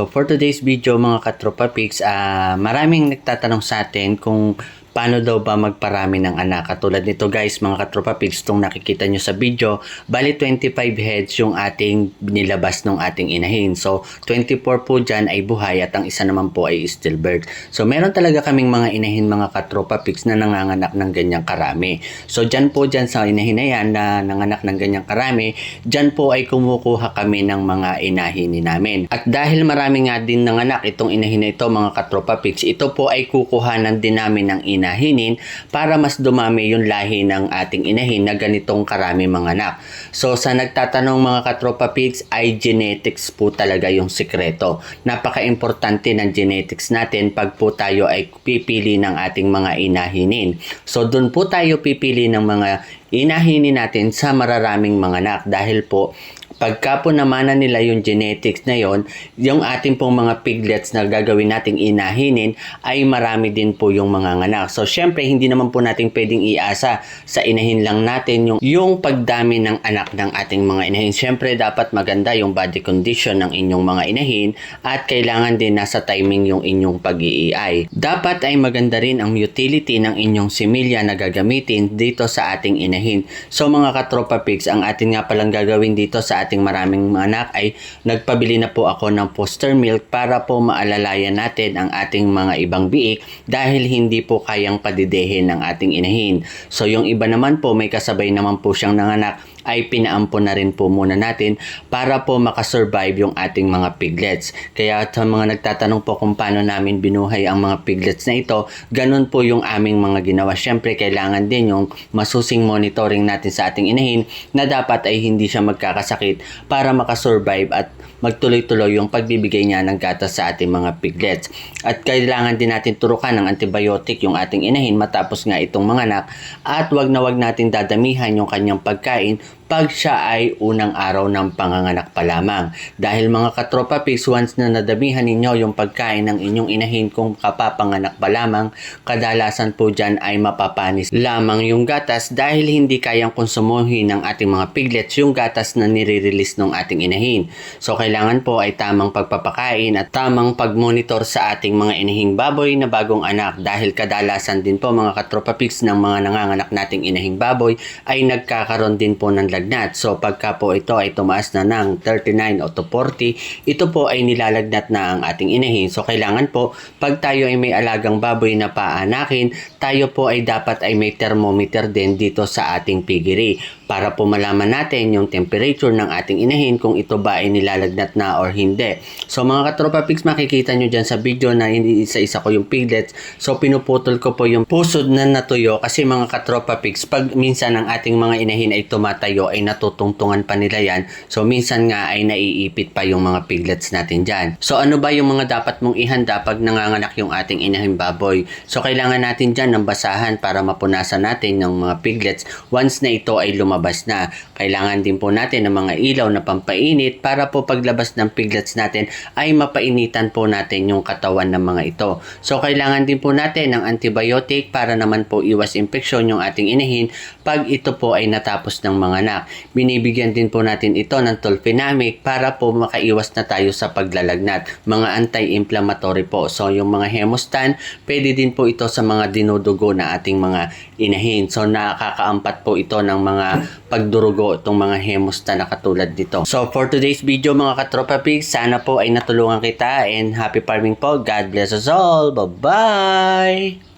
So for today's video mga katropa pics, ah maraming nagtatanong sa atin kung paano daw ba magparami ng anak. Katulad nito guys, mga katropa pics, itong nakikita nyo sa video, bali 25 heads yung ating nilabas ng ating inahin. So 24 po dyan ay buhay at ang isa naman po ay stillbirth. So meron talaga kaming mga inahin mga katropa pics na nanganganak ng ganyang karami. So dyan po dyan sa inahin na yan na nanganak ng ganyang karami, dyan po ay kumukuha kami ng mga inahin namin. At dahil marami nga din nanganak itong inahin na ito mga katropa pics, ito po ay kukuhanan din namin ng inahinin para mas dumami yung lahi ng ating inahin na ganitong karami mga anak. So sa nagtatanong mga katropa pigs ay genetics po talaga yung sikreto. Napaka-importante ng genetics natin pag po tayo ay pipili ng ating mga inahinin. So doon po tayo pipili ng mga inahinin natin sa mararaming mga anak dahil po pagka po namanan nila yung genetics na yon, yung ating pong mga piglets na gagawin nating inahinin ay marami din po yung mga nganak. So syempre hindi naman po natin pwedeng iasa sa inahin lang natin yung yung pagdami ng anak ng ating mga inahin. Syempre dapat maganda yung body condition ng inyong mga inahin at kailangan din nasa timing yung inyong pag-iiay. Dapat ay maganda rin ang utility ng inyong similya na gagamitin dito sa ating inahin. So mga katropa pigs, ang atin nga palang gagawin dito sa ating maraming mga anak ay nagpabili na po ako ng poster milk para po maalalayan natin ang ating mga ibang biik dahil hindi po kayang padidehin ng ating inahin. So yung iba naman po may kasabay naman po siyang nanganak ay pinaampon na rin po muna natin para po makasurvive yung ating mga piglets. Kaya sa mga nagtatanong po kung paano namin binuhay ang mga piglets na ito, ganun po yung aming mga ginawa. Siyempre, kailangan din yung masusing monitoring natin sa ating inahin na dapat ay hindi siya magkakasakit para makasurvive at magtuloy-tuloy yung pagbibigay niya ng gatas sa ating mga piglets. At kailangan din natin turukan ng antibiotic yung ating inahin matapos nga itong mga anak at wag na wag natin dadamihan yung kanyang pagkain pag siya ay unang araw ng panganganak pa lamang. Dahil mga katropa pigs, once na nadamihan ninyo yung pagkain ng inyong inahin kung kapapanganak pa lamang, kadalasan po dyan ay mapapanis lamang yung gatas dahil hindi kayang konsumuhin ng ating mga piglets yung gatas na nire-release ng ating inahin. So kailangan po ay tamang pagpapakain at tamang pagmonitor sa ating mga inahing baboy na bagong anak dahil kadalasan din po mga katropa pigs ng mga nanganganak nating inahing baboy ay nagkakaroon din po ng lagnat. So pagka po ito ay tumaas na ng 39 o to 40, ito po ay nilalagnat na ang ating inahin. So kailangan po pag tayo ay may alagang baboy na paanakin, tayo po ay dapat ay may thermometer din dito sa ating piggery para po malaman natin yung temperature ng ating inahin kung ito ba ay nilalagnat na or hindi. So mga katropa pigs, makikita nyo dyan sa video na isa-isa ko yung piglets. So pinuputol ko po yung pusod na natuyo kasi mga katropa pigs, pag minsan ang ating mga inahin ay tumatayo ay natutungtungan pa nila yan. So minsan nga ay naiipit pa yung mga piglets natin dyan. So ano ba yung mga dapat mong ihanda pag nanganganak yung ating inahin baboy? So kailangan natin dyan ng basahan para mapunasan natin ng mga piglets once na ito ay lumabas na. Kailangan din po natin ng mga ilaw na pampainit para po paglabas ng piglets natin ay mapainitan po natin yung katawan ng mga ito. So kailangan din po natin ng antibiotic para naman po iwas infeksyon yung ating inahin pag ito po ay natapos ng mga anak. Binibigyan din po natin ito ng tolfenamic para po makaiwas na tayo sa paglalagnat. Mga anti-inflammatory po. So yung mga hemostan, pwede din po ito sa mga dinudugo na ating mga inahin. So nakakaampat po ito ng mga pagdurugo itong mga hemostan na katulad nito. So for today's video mga katropa pigs, sana po ay natulungan kita and happy farming po. God bless us all. Bye-bye!